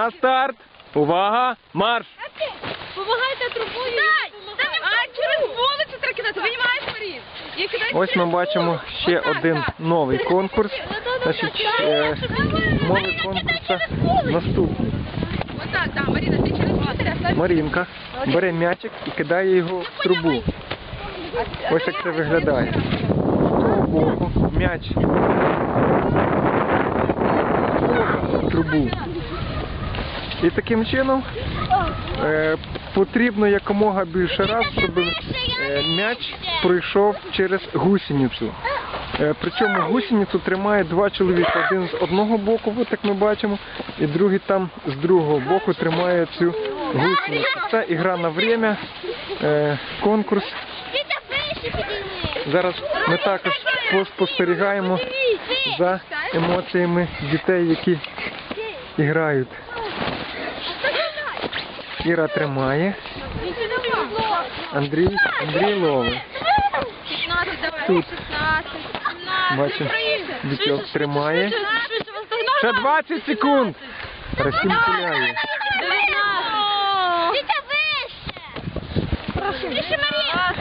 На старт! Увага! Марш! Помагайте трубою. А через вулицю треба кидати. Винімаєш, Марін? Ось ми бачимо ще один новий конкурс. Значить, умови конкурсу. Отак, так, Маріна, ти через вулицю, Марінка бере м'ячик і кидає його в трубу. Ось як це виглядає. З м'яч в трубу. І таким чином е, потрібно якомога більше раз, щоб е, м'яч пройшов через гусеницю. Е, причому гусеницю тримає два чоловіка. Один з одного боку, от як ми бачимо, і другий там з другого боку тримає цю гусеницю. Це ігра на время, е, конкурс. Зараз ми також спостерігаємо за емоціями дітей, які грають. Кіра тримає. Андрій Андрій ловить. 16, давай, 16, 17. Бачу, Вітьок тримає. Ще 20 секунд. Расім пуляє. Дитя вище. Прошу. Марія.